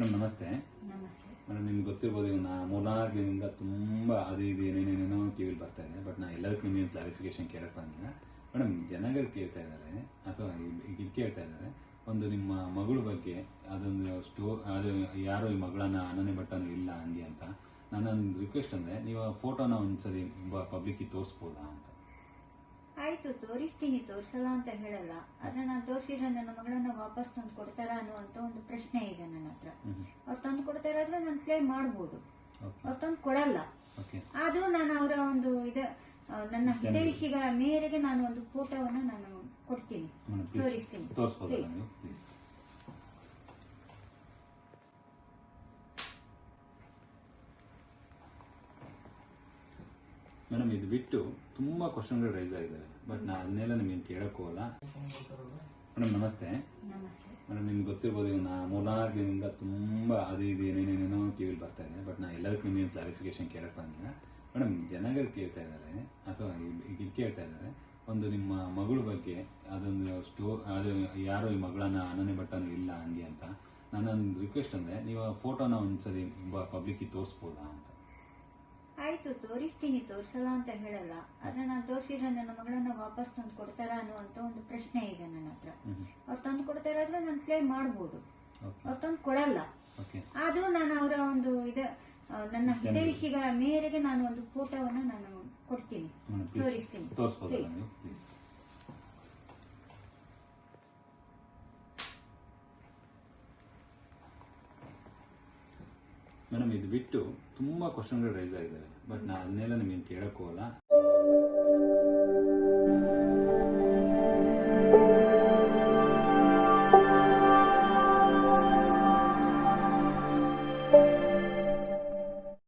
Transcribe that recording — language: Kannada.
ಮೇಡಮ್ ನಮಸ್ತೆ. ಮೇಡಮ್ ನಿಮ್ಗೆ ಗೊತ್ತಿರ್ಬೋದು ಈಗ ನಾ ಮೂರ್ನಾಲ್ಕು ದಿನದಿಂದ ತುಂಬ ಅದು ಇದು ಏನೇನೇನೇನೋ ಕಿವಿಲಿ ಬರ್ತಾ ಇದೆ ಬಟ್ ನಾ ಎಲ್ಲದಕ್ಕೂ ನಿಮ್ಮ ಕ್ಲಾರಿಫಿಕೇಶನ್ ಕೇಳಕ್ಕೆ ಬಂದಿಲ್ಲ. ಮೇಡಮ್ ಜನಗಳು ಕೇಳ್ತಾ ಇದ್ದಾರೆ ಅಥವಾ ಈಗ ಇದು ಕೇಳ್ತಾ ಇದ್ದಾರೆ ಒಂದು ನಿಮ್ಮ ಮಗಳ ಬಗ್ಗೆ ಅದೊಂದು ಸ್ಟೋ ಅದು ಯಾರು ಈ ಮಗಳನ್ನ ಅನ್ನನೆ ಭಟ್ಟನು ಇಲ್ಲ ಹಂಗೆ ಅಂತ ನನ್ನೊಂದು ರಿಕ್ವೆಸ್ಟ್ ಅಂದರೆ ನೀವು ಆ ಫೋಟೋನ ಒಂದ್ಸರಿ ಪಬ್ಲಿಕ್ಕಿಗೆ ತೋರಿಸ್ಬೋದಾ ಅಂತ. ಆಯಿತು ತೋರಿಸ್ತೀನಿ ತೋರಿಸಲ್ಲ ಅಂತ ಹೇಳಲ್ಲ. ಆದರೆ ನಾನು ತೋರಿಸಿದ್ರೆ ನನ್ನ ಮಗಳನ್ನ ವಾಪಸ್ ತಂದು ಕೊಡ್ತಾರ ಅನ್ನುವಂತ ಒಂದು ಪ್ರಶ್ನೆ ಇದೆ ನನ್ನ ಹತ್ರ ಹ್ಮ್ ಅವ್ರು ತಂದು ಕೊಡ್ತಾ ಪ್ಲೇ ಮಾಡ್ಬೋದು. ತಂದು ಕೊಡಲ್ಲ. ಆದ್ರೂ ನಾನು ಅವರ ಒಂದು ಇದ ನನ್ನ ಹಿತೈಷಿಗಳ ಮೇರೆಗೆ ನಾನು ಒಂದು ಫೋಟೋವನ್ನು ನಾನು ಕೊಡ್ತೀನಿ. ತೋರಿಸ್ತೀನಿ. ಮೇಡಮ್ ಇದು ಬಿಟ್ಟು ತುಂಬಾ ಕ್ವಶನ್ಗಳು ರೈಸ್ ಆಗಿದ್ದಾರೆ ಬಟ್ ನಾ ಅದನ್ನೆಲ್ಲ ನಿಮಗೆ ಕೇಳಕ್ ಹೋಗಲ್ಲ. ಮೇಡಮ್ ನಮಸ್ತೆ. ನಮಸ್ತೆ. ಮೇಡಮ್ ನಿಮ್ಗೆ ಗೊತ್ತಿರ್ಬೋದು, ಈಗ ನಾ ಮೂರ್ನಾಲ್ಕು ದಿನದಿಂದ ತುಂಬ ಅದು ಇದು ಏನೇನೇನೇನೋ ಕಿವಿಲ್ ಬರ್ತಾ ಇದೆ ಬಟ್ ನಾ ಎಲ್ಲದಕ್ಕೂ ನೀವು ಕ್ಲಾರಿಫಿಕೇಶನ್ ಕೇಳಕ್ ಬಂದಿಲ್ಲ. ಮೇಡಮ್ ಜನಗಳು ಕೇಳ್ತಾ ಇದ್ದಾರೆ, ಅಥವಾ ಇಲ್ಲಿ ಕೇಳ್ತಾ ಇದ್ದಾರೆ, ಒಂದು ನಿಮ್ಮ ಮಗಳ ಬಗ್ಗೆ, ಅದೊಂದು ಸ್ಟೋ ಅದು ಯಾರೋ ಈ ಮಗಳನ್ನ ಅನನ್ಯ ಭಟ್ಟನು ಇಲ್ಲ ಹಂಗೆ ಅಂತ. ನನ್ನೊಂದು ರಿಕ್ವೆಸ್ಟ್ ಅಂದರೆ, ನೀವು ಫೋಟೋನ ಒಂದ್ಸರಿ ಪಬ್ಲಿಕ್ಕಿಗೆ ತೋರಿಸ್ಬೋದಾ ಅಂತ. ಆಯ್ತು ತೋರಿಸ್ತೀನಿ ತೋರಿಸಲ್ಲ ಅಂತ ಹೇಳಲ್ಲ. ಆದ್ರೆ ನಾನು ತೋರಿಸಿದ್ರೆ ನನ್ನ ಮಗಳನ್ನ ವಾಪಸ್ ತಂದು ಕೊಡ್ತಾರಾ ಅನ್ನುವಂತ ಒಂದು ಪ್ರಶ್ನೆ ಇದೆ ನನ್ನ ಹತ್ರ. ಅವ್ರು ತಂದು ಕೊಡ್ತಾ ಇರೋದ್ರೆ ನಾನು ಪ್ಲೇ ಮಾಡ್ಬೋದು. ಓಕೆ. ಅವ್ರು ತಂದು ಕೊಡಲ್ಲ. ಆದರೂ ನಾನು ಅವರ ಒಂದು ಇದ ನನ್ನ ಹಿತೈಷಿಗಳ ಮೇರೆಗೆ ನಾನು ಒಂದು ಫೋಟೋವನ್ನು ನಾನು ಕೊಡ್ತೀನಿ. ತೋರಿಸ್ತೀನಿ. ಮೇಡಮ್ ಇದು ಬಿಟ್ಟು ತುಂಬಾ ಕ್ವಶನ್ಗಳು ರೈಸ್ ಆಗಿದ್ದಾರೆ ಬಟ್ ನಾ ಅದನ್ನೆಲ್ಲ ನಿಮಗೆ ಕೇಳಕ್ ಹೋಗಲ್ಲ.